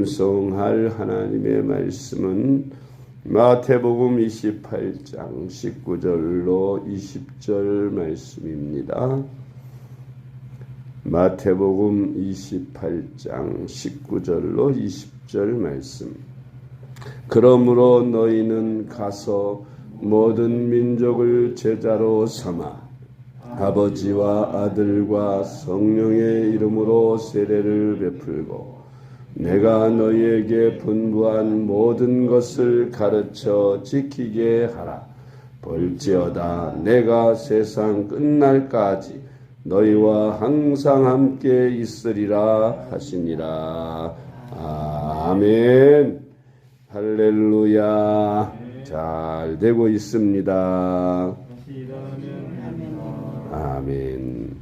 암송할 하나님의 말씀은 마태복음 28장 19절로 20절 말씀입니다. 마태복음 28장 19절로 20절 말씀. 그러므로 너희는 가서 모든 민족을 제자로 삼아 아버지와 아들과 성령의 이름으로 세례를 베풀고 내가 너희에게 분부한 모든 것을 가르쳐 지키게 하라. 볼지어다 내가 세상 끝날까지 너희와 항상 함께 있으리라 하시니라. 아멘. 할렐루야. 잘 되고 있습니다. 아멘.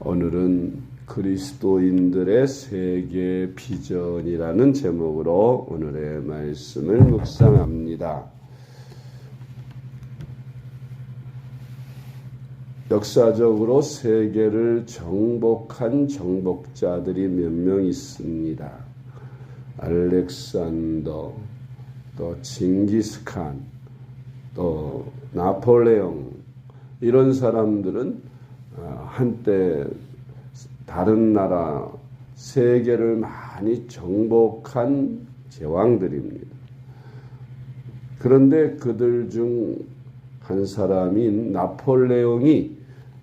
오늘은 그리스도인들의 세계 비전이라는 제목으로 오늘의 말씀을 묵상합니다. 역사적으로 세계를 정복한 정복자들이 몇 명 있습니다. 알렉산더, 또 징기스칸, 또 나폴레옹 이런 사람들은 어, 한때 다른 나라 세계를 많이 정복한 제왕들입니다. 그런데 그들 중 한 사람인 나폴레옹이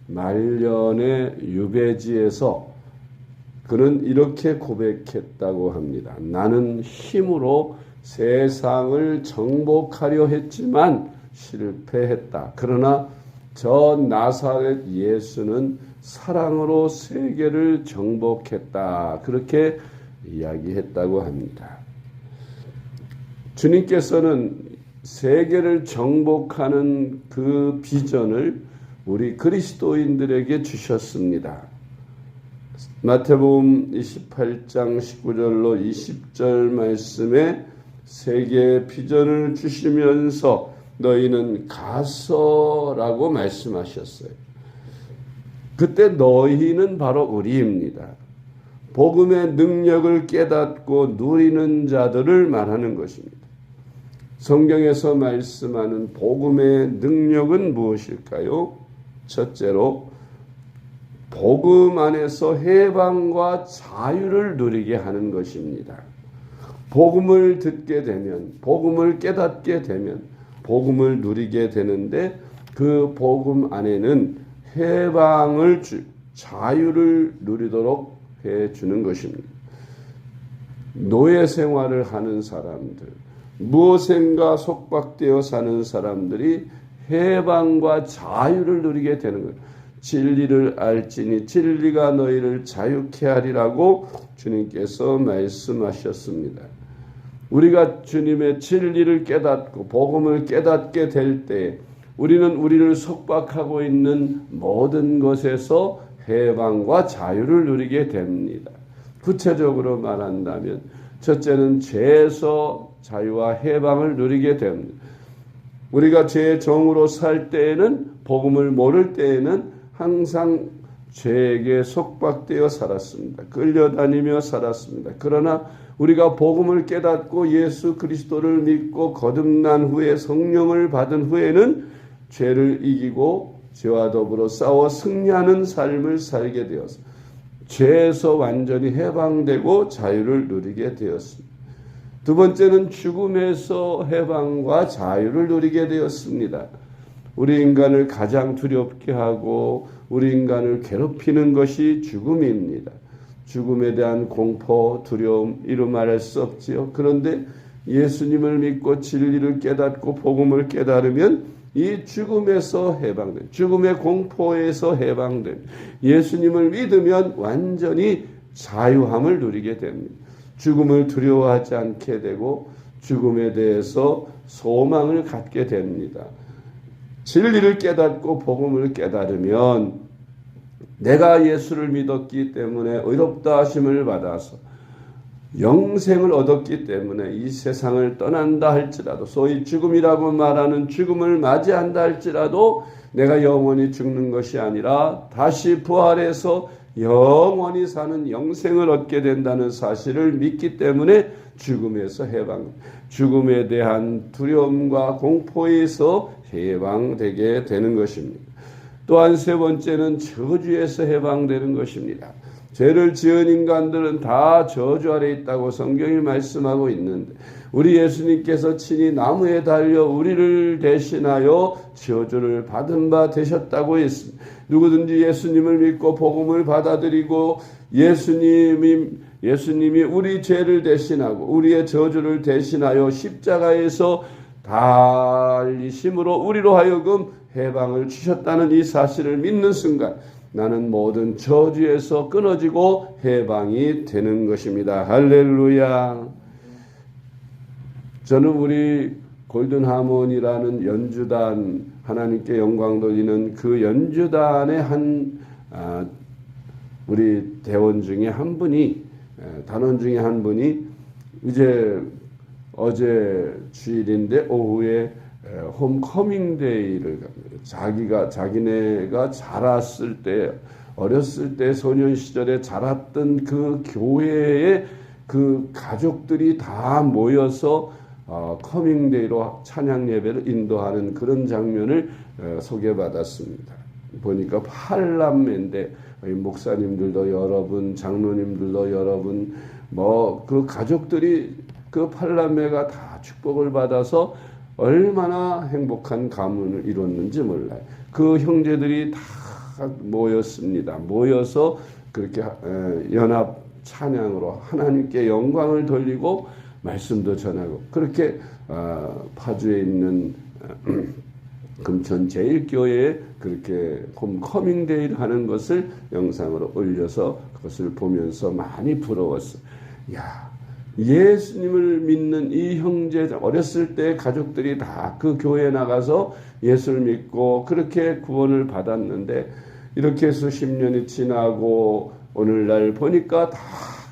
말년의 유배지에서 그는 이렇게 고백했다고 합니다. 나는 힘으로 세상을 정복하려 했지만 실패했다. 그러나 저 나사렛 예수는 사랑으로 세계를 정복했다. 그렇게 이야기했다고 합니다. 주님께서는 세계를 정복하는 그 비전을 우리 그리스도인들에게 주셨습니다. 마태복음 28장 19절로 20절 말씀에 세계 비전을 주시면서 너희는 가서라고 말씀하셨어요. 그때 너희는 바로 우리입니다. 복음의 능력을 깨닫고 누리는 자들을 말하는 것입니다. 성경에서 말씀하는 복음의 능력은 무엇일까요? 첫째로 복음 안에서 해방과 자유를 누리게 하는 것입니다. 복음을 듣게 되면, 복음을 깨닫게 되면, 복음을 누리게 되는데 그 복음 안에는 해방을 주, 자유를 누리도록 해 주는 것입니다. 노예 생활을 하는 사람들, 무엇인가 속박되어 사는 사람들이 해방과 자유를 누리게 되는 것. 진리를 알지니 진리가 너희를 자유케 하리라고 주님께서 말씀하셨습니다. 우리가 주님의 진리를 깨닫고 복음을 깨닫게 될 때 우리는 우리를 속박하고 있는 모든 것에서 해방과 자유를 누리게 됩니다. 구체적으로 말한다면 첫째는 죄에서 자유와 해방을 누리게 됩니다. 우리가 죄의 정으로 살 때에는 복음을 모를 때에는 항상 죄에게 속박되어 살았습니다. 끌려다니며 살았습니다. 그러나 우리가 복음을 깨닫고 예수 그리스도를 믿고 거듭난 후에 성령을 받은 후에는 죄를 이기고 죄와 더불어 싸워 승리하는 삶을 살게 되어서 죄에서 완전히 해방되고 자유를 누리게 되었습니다. 두 번째는 죽음에서 해방과 자유를 누리게 되었습니다. 우리 인간을 가장 두렵게 하고 우리 인간을 괴롭히는 것이 죽음입니다. 죽음에 대한 공포, 두려움, 이루 말할 수 없지요. 그런데 예수님을 믿고 진리를 깨닫고 복음을 깨달으면 이 죽음에서 해방된, 죽음의 공포에서 해방된, 예수님을 믿으면 완전히 자유함을 누리게 됩니다. 죽음을 두려워하지 않게 되고 죽음에 대해서 소망을 갖게 됩니다. 진리를 깨닫고 복음을 깨달으면 내가 예수를 믿었기 때문에 의롭다 하심을 받아서 영생을 얻었기 때문에 이 세상을 떠난다 할지라도 소위 죽음이라고 말하는 죽음을 맞이한다 할지라도 내가 영원히 죽는 것이 아니라 다시 부활해서 영원히 사는 영생을 얻게 된다는 사실을 믿기 때문에 죽음에서 해방, 죽음에 대한 두려움과 공포에서 해방되게 되는 것입니다. 또한 세 번째는 저주에서 해방되는 것입니다. 죄를 지은 인간들은 다 저주 아래 있다고 성경이 말씀하고 있는데 우리 예수님께서 친히 나무에 달려 우리를 대신하여 저주를 받은 바 되셨다고 했습니다. 누구든지 예수님을 믿고 복음을 받아들이고 예수님이 예수님이 우리 죄를 대신하고 우리의 저주를 대신하여 십자가에서 달리심으로 우리로 하여금 해방을 주셨다는 이 사실을 믿는 순간 나는 모든 저주에서 끊어지고 해방이 되는 것입니다. 할렐루야. 저는 우리 골든 하모니라는 연주단 하나님께 영광 돌리는 그 연주단의 한 아, 우리 대원 중에 한 분이 단원 중에 한 분이 이제 어제 주일인데 오후에 홈커밍 데이를 자기가 자기네가 자랐을 때 어렸을 때 소년 시절에 자랐던 그 교회의 그 가족들이 다 모여서 어, 커밍데이로 찬양 예배를 인도하는 그런 장면을 어, 소개받았습니다. 보니까 팔남매인데 목사님들도 여러분, 장로님들도 여러분, 뭐 그 가족들이 그 팔남매가 다 축복을 받아서 얼마나 행복한 가문을 이뤘는지 몰라요. 그 형제들이 다 모였습니다. 모여서 그렇게 연합 찬양으로 하나님께 영광을 돌리고 말씀도 전하고 그렇게 어, 파주에 있는 금천 제일교회에 그렇게 홈커밍데이를 하는 것을 영상으로 올려서 그것을 보면서 많이 부러웠어. 야, 예수님을 믿는 이 형제 어렸을 때 가족들이 다 그 교회에 나가서 예수를 믿고 그렇게 구원을 받았는데 이렇게 수십 년이 지나고 오늘날 보니까 다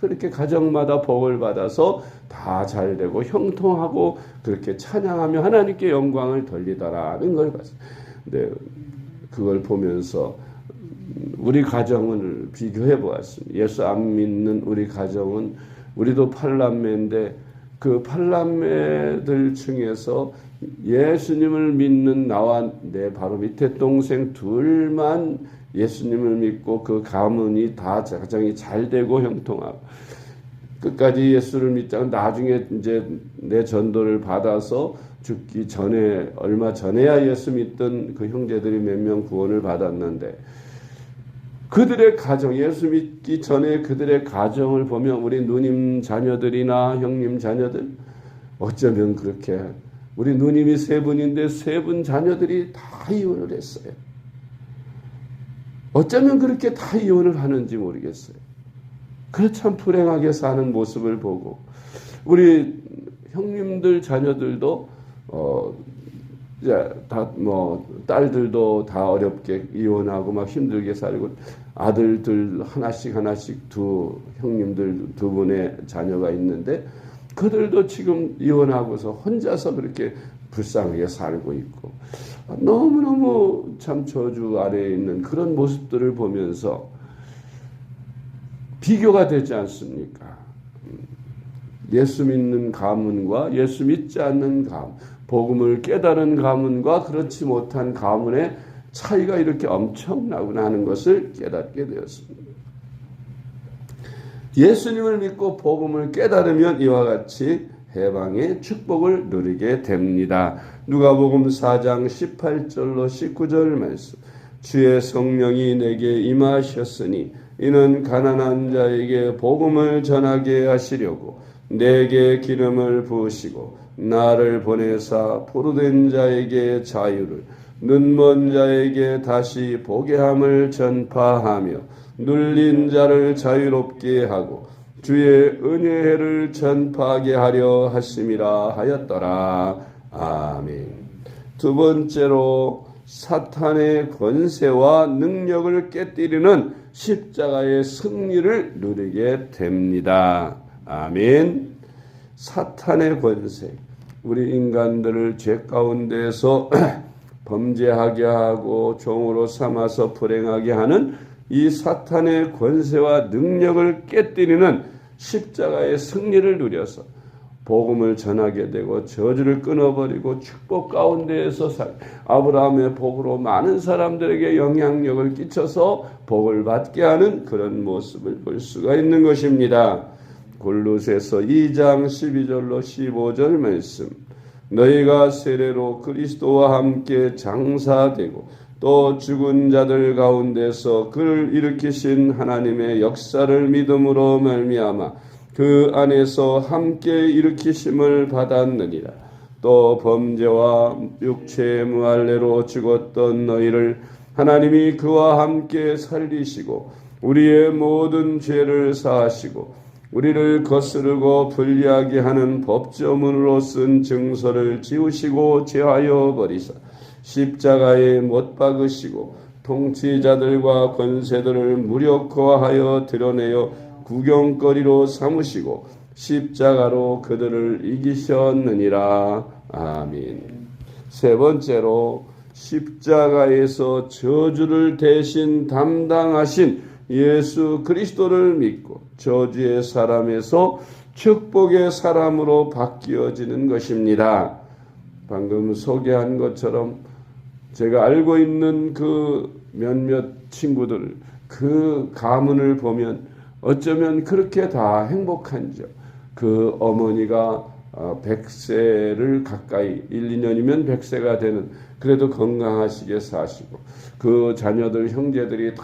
그렇게 가정마다 복을 받아서 다 잘 되고 형통하고 그렇게 찬양하며 하나님께 영광을 돌리더라는 걸 봤어요. 근데 그걸 보면서 우리 가정을 비교해 보았습니다. 예수 안 믿는 우리 가정은 우리도 팔남매인데 그 팔남매들 중에서 예수님을 믿는 나와 내 바로 밑에 동생 둘만 예수님을 믿고 그 가문이 다 가정이 잘 되고 형통하고 끝까지 예수를 믿자 나중에 이제 내 전도를 받아서 죽기 전에 얼마 전에야 예수 믿던 그 형제들이 몇 명 구원을 받았는데 그들의 가정, 예수 믿기 전에 그들의 가정을 보면 우리 누님 자녀들이나 형님 자녀들 어쩌면 그렇게 우리 누님이 세 분인데 세 분 자녀들이 다 이혼을 했어요. 어쩌면 그렇게 다 이혼을 하는지 모르겠어요. 그참 불행하게 사는 모습을 보고 우리 형님들 자녀들도 어 이제 다 뭐 딸들도 다 어렵게 이혼하고 막 힘들게 살고 아들들 하나씩 하나씩 두 형님들 두 분의 자녀가 있는데 그들도 지금 이혼하고서 혼자서 그렇게 불쌍하게 살고 있고 너무너무 참 저주 아래에 있는 그런 모습들을 보면서 비교가 되지 않습니까? 예수 믿는 가문과 예수 믿지 않는 가문, 복음을 깨달은 가문과 그렇지 못한 가문의 차이가 이렇게 엄청나구나 하는 것을 깨닫게 되었습니다. 예수님을 믿고 복음을 깨달으면 이와 같이 해방의 축복을 누리게 됩니다. 누가복음 4장 18절로 19절 말씀. 주의 성령이 내게 임하셨으니 이는 가난한 자에게 복음을 전하게 하시려고 내게 기름을 부으시고 나를 보내사 포로된 자에게 자유를 눈먼 자에게 다시 보게 함을 전파하며 눌린 자를 자유롭게 하고 주의 은혜를 전파하게 하려 하심이라 하였더라. 아멘. 두 번째로 사탄의 권세와 능력을 깨뜨리는 십자가의 승리를 누리게 됩니다. 아멘. 사탄의 권세. 우리 인간들을 죄 가운데서 범죄하게 하고 종으로 삼아서 불행하게 하는 이 사탄의 권세와 능력을 깨뜨리는 십자가의 승리를 누려서 복음을 전하게 되고 저주를 끊어버리고 축복 가운데에서 살 아브라함의 복으로 많은 사람들에게 영향력을 끼쳐서 복을 받게 하는 그런 모습을 볼 수가 있는 것입니다. 골로새서 2장 12절로 15절 말씀 너희가 세례로 그리스도와 함께 장사되고 또 죽은 자들 가운데서 그를 일으키신 하나님의 역사를 믿음으로 말미암아 그 안에서 함께 일으키심을 받았느니라. 또 범죄와 육체의 무할례로 죽었던 너희를 하나님이 그와 함께 살리시고 우리의 모든 죄를 사하시고 우리를 거스르고 불리하게 하는 법조문으로 쓴 증서를 지우시고 제하여 버리사 십자가에 못 박으시고 통치자들과 권세들을 무력화하여 드러내어 구경거리로 삼으시고 십자가로 그들을 이기셨느니라. 아멘. 세 번째로 십자가에서 저주를 대신 담당하신 예수 그리스도를 믿고 저주의 사람에서 축복의 사람으로 바뀌어지는 것입니다. 방금 소개한 것처럼 제가 알고 있는 그 몇몇 친구들 그 가문을 보면 어쩌면 그렇게 다 행복한지요. 그 어머니가 100세를 어, 가까이 1, 2년이면 100세가 되는 그래도 건강하시게 사시고 그 자녀들 형제들이 다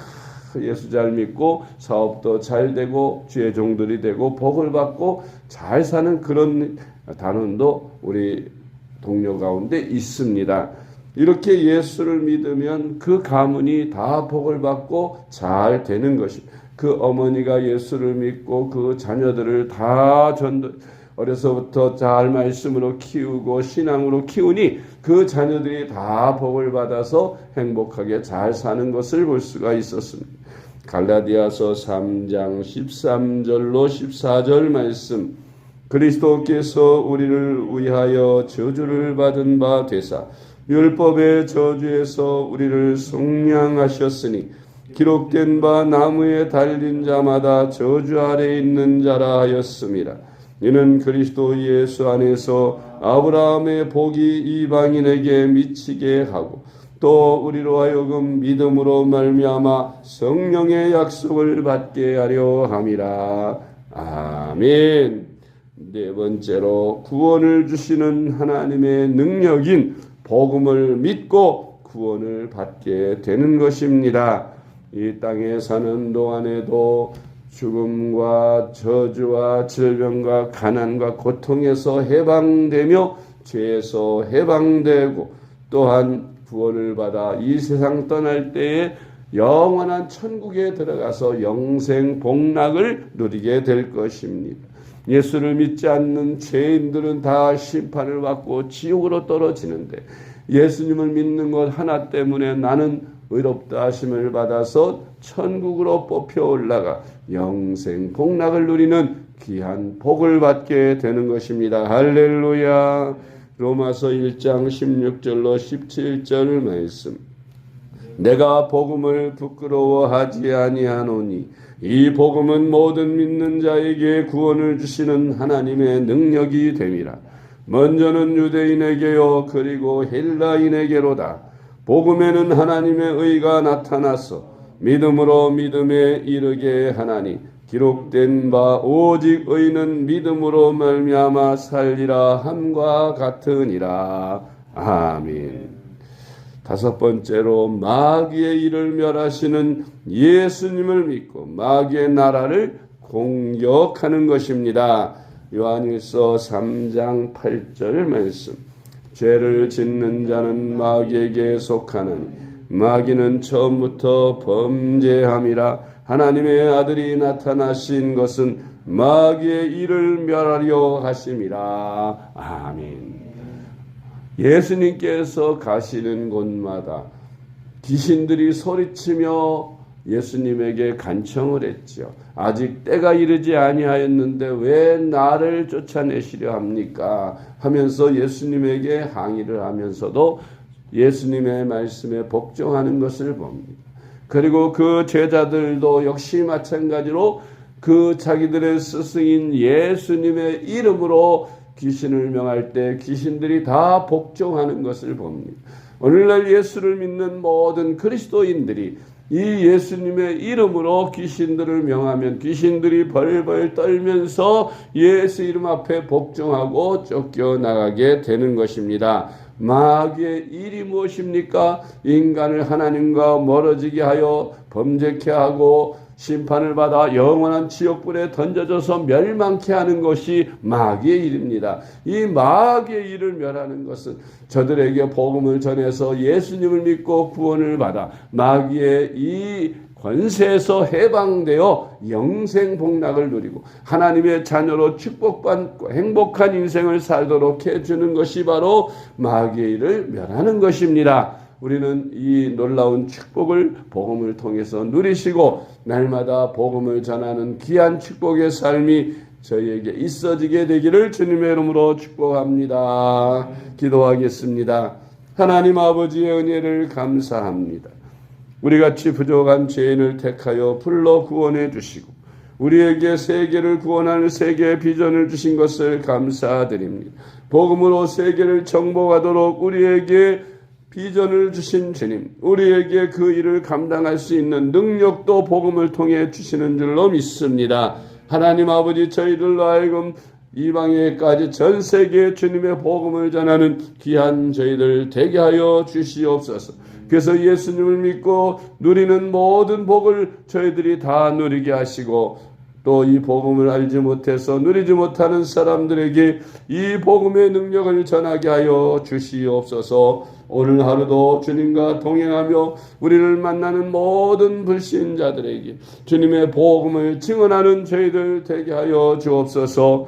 예수 잘 믿고 사업도 잘 되고 주의 종들이 되고 복을 받고 잘 사는 그런 단원도 우리 동료 가운데 있습니다. 이렇게 예수를 믿으면 그 가문이 다 복을 받고 잘 되는 것입니다. 그 어머니가 예수를 믿고 그 자녀들을 다 전도 어려서부터 잘 말씀으로 키우고 신앙으로 키우니 그 자녀들이 다 복을 받아서 행복하게 잘 사는 것을 볼 수가 있었습니다. 갈라디아서 3장 13절로 14절 말씀 그리스도께서 우리를 위하여 저주를 받은 바 되사 율법의 저주에서 우리를 속량하셨으니 기록된 바 나무에 달린 자마다 저주 아래 있는 자라 하였습니다. 이는 그리스도 예수 안에서 아브라함의 복이 이방인에게 미치게 하고 또 우리로 하여금 믿음으로 말미암아 성령의 약속을 받게 하려 함이라. 아멘. 네 번째로 구원을 주시는 하나님의 능력인 복음을 믿고 구원을 받게 되는 것입니다. 이 땅에 사는 동안에도 죽음과 저주와 질병과 가난과 고통에서 해방되며 죄에서 해방되고 또한 구원을 받아 이 세상 떠날 때에 영원한 천국에 들어가서 영생 복락을 누리게 될 것입니다. 예수를 믿지 않는 죄인들은 다 심판을 받고 지옥으로 떨어지는데 예수님을 믿는 것 하나 때문에 나는 의롭다 하심을 받아서 천국으로 뽑혀 올라가 영생 복락을 누리는 귀한 복을 받게 되는 것입니다. 할렐루야. 로마서 1장 16절로 17절 말씀. 내가 복음을 부끄러워하지 아니하노니 이 복음은 모든 믿는 자에게 구원을 주시는 하나님의 능력이 됨이라. 먼저는 유대인에게요 그리고 헬라인에게로다. 복음에는 하나님의 의가 나타나서 믿음으로 믿음에 이르게 하나니 기록된 바 오직 의는 믿음으로 말미암아 살리라 함과 같으니라 아멘. 다섯 번째로 마귀의 일을 멸하시는 예수님을 믿고 마귀의 나라를 공격하는 것입니다. 요한일서 3장 8절 말씀. 죄를 짓는 자는 마귀에게 속하는 마귀는 처음부터 범죄함이라 하나님의 아들이 나타나신 것은 마귀의 일을 멸하려 하심이라 아멘. 예수님께서 가시는 곳마다 귀신들이 소리치며 예수님에게 간청을 했죠. 아직 때가 이르지 아니하였는데 왜 나를 쫓아내시려 합니까? 하면서 예수님에게 항의를 하면서도 예수님의 말씀에 복종하는 것을 봅니다. 그리고 그 제자들도 역시 마찬가지로 그 자기들의 스승인 예수님의 이름으로 귀신을 명할 때 귀신들이 다 복종하는 것을 봅니다. 오늘날 예수를 믿는 모든 그리스도인들이 이 예수님의 이름으로 귀신들을 명하면 귀신들이 벌벌 떨면서 예수 이름 앞에 복종하고 쫓겨나가게 되는 것입니다. 마귀의 일이 무엇입니까? 인간을 하나님과 멀어지게 하여 범죄케 하고 심판을 받아 영원한 지옥불에 던져져서 멸망케 하는 것이 마귀의 일입니다. 이 마귀의 일을 멸하는 것은 저들에게 복음을 전해서 예수님을 믿고 구원을 받아 마귀의 이 권세에서 해방되어 영생 복락을 누리고 하나님의 자녀로 축복받고 행복한 인생을 살도록 해주는 것이 바로 일을 멸하는 것입니다. 우리는 이 놀라운 축복을 복음을 통해서 누리시고 날마다 복음을 전하는 귀한 축복의 삶이 저희에게 있어지게 되기를 주님의 이름으로 축복합니다. 기도하겠습니다. 하나님 아버지의 은혜를 감사합니다. 우리 같이 부족한 죄인을 택하여 불러 구원해 주시고 우리에게 세계를 구원하는 세계의 비전을 주신 것을 감사드립니다. 복음으로 세계를 정복하도록 우리에게 비전을 주신 주님, 우리에게 그 일을 감당할 수 있는 능력도 복음을 통해 주시는 줄로 믿습니다. 하나님 아버지 저희들로 하여금 이방에까지 전 세계에 주님의 복음을 전하는 귀한 저희들 되게 하여 주시옵소서. 그래서 예수님을 믿고 누리는 모든 복을 저희들이 다 누리게 하시고 또 이 복음을 알지 못해서 누리지 못하는 사람들에게 이 복음의 능력을 전하게 하여 주시옵소서. 오늘 하루도 주님과 동행하며 우리를 만나는 모든 불신자들에게 주님의 복음을 증언하는 저희들 되게 하여 주옵소서.